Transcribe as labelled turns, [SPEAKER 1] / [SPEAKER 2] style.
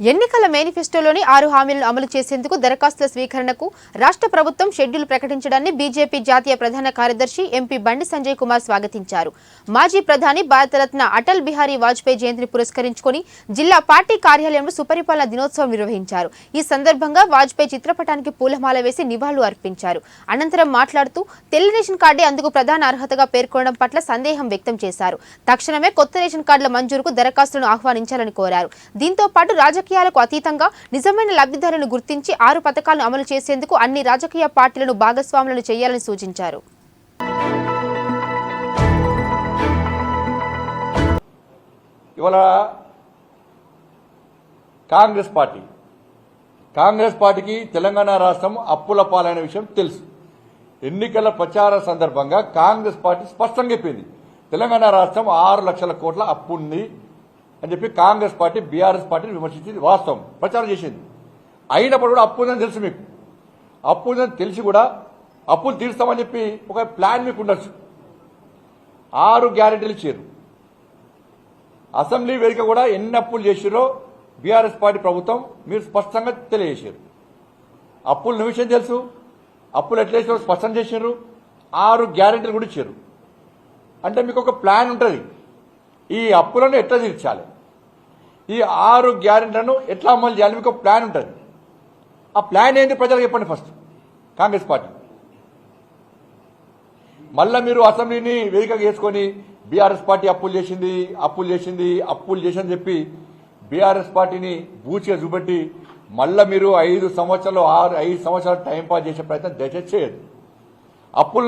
[SPEAKER 1] ఎన్నికల మేనిఫెస్టోలోని ఆరు హామీలను అమలు చేసేందుకు దరఖాస్తుల స్వీకరణకు రాష్ట్ర ప్రభుత్వం షెడ్యూల్ ప్రకటించడాన్ని బీజేపీ జాతీయ ప్రధాన కార్యదర్శి ఎంపీ బండి సంజయ్ కుమార్ స్వాగతించారు. మాజీ ప్రధాని భారతరత్న అటల్ బిహారీ వాజ్పేయి జయంతిని పురస్కరించుకొని జిల్లా పార్టీ కార్యాలయంలో సుపరిపాలన దినోత్సవం నిర్వహించారు. ఈ సందర్భంగా వాజ్పేయి చిత్రపటానికి పూలమాల వేసి నివాళులు అర్పించారు. అనంతరం మాట్లాడుతూ తెల్ల రేషన్ కార్డే అందుకు ప్రధాన అర్హతగా పేర్కొనడం పట్ల సందేహం వ్యక్తం చేశారు. తక్షణమే కొత్త రేషన్ కార్డుల మంజూరుకు దరఖాస్తులను ఆహ్వానించాలని కోరారు. దీంతో పాటు రాజకీయాలకు అతీతంగా నిజమైన లబ్ధిదారులను గుర్తించి ఆరు పథకాలను అమలు చేసేందుకు అన్ని రాజకీయ పార్టీలను భాగస్వాములను చేయాలని సూచించారు.
[SPEAKER 2] ఇవాళ కాంగ్రెస్ పార్టీ కాంగ్రెస్ పార్టీకి తెలంగాణ రాష్ట్రం అప్పుల పాలైన విషయం తెలుసు. ఎన్నికల ప్రచార సందర్భంగా కాంగ్రెస్ పార్టీ స్పష్టంగా చెప్పింది. తెలంగాణ రాష్ట్రం ఆరు లక్షల కోట్ల అప్పు ఉంది అని చెప్పి కాంగ్రెస్ పార్టీ బీఆర్ఎస్ పార్టీని విమర్శించింది వాస్తవం ప్రచారం చేసింది. అయినప్పుడు కూడా అప్పు ఉందని తెలుసు మీకు. అప్పు ఉందని తెలిసి కూడా అప్పులు తీరుస్తామని చెప్పి ఒక ప్లాన్ మీకు ఉండొచ్చు. ఆరు గ్యారెంటీలు ఇచ్చారు. అసెంబ్లీ వేదిక కూడా ఎన్ని అప్పులు చేసిరో బీఆర్ఎస్ పార్టీ ప్రభుత్వం మీరు స్పష్టంగా తెలియజేశారు. అప్పులు నిమిషం తెలుసు. అప్పులు ఎట్లా చేసారో స్పష్టం చేశారు ఆరు గ్యారెంటీలు కూడా ఇచ్చారు. అంటే మీకు ఒక ప్లాన్ ఉంటుంది. ఈ అప్పులను ఎట్లా తీర్చాలి? ఈ ఆరు గ్యారెంటీలను ఎట్లా అమలు చేయాలి? మీకు ఒక ప్లాన్ ఉంటుంది. ఆ ప్లాన్ ఏంటి ప్రజలకు చెప్పండి ఫస్ట్. కాంగ్రెస్ పార్టీ. మళ్ళా మీరు అసెంబ్లీని వేదికగా చేసుకొని బీఆర్ఎస్ పార్టీ అప్పులు చేసింది అప్పులు చేసింది అప్పులు చేసిందని చెప్పి బీఆర్ఎస్ పార్టీని బూచిగా చూపెట్టి మళ్ళా మీరు ఐదు సంవత్సరాలు ఆరు ఐదు సంవత్సరాలు టైంపాస్ చేసే ప్రయత్నం దయచేసి చేయదు అప్పులు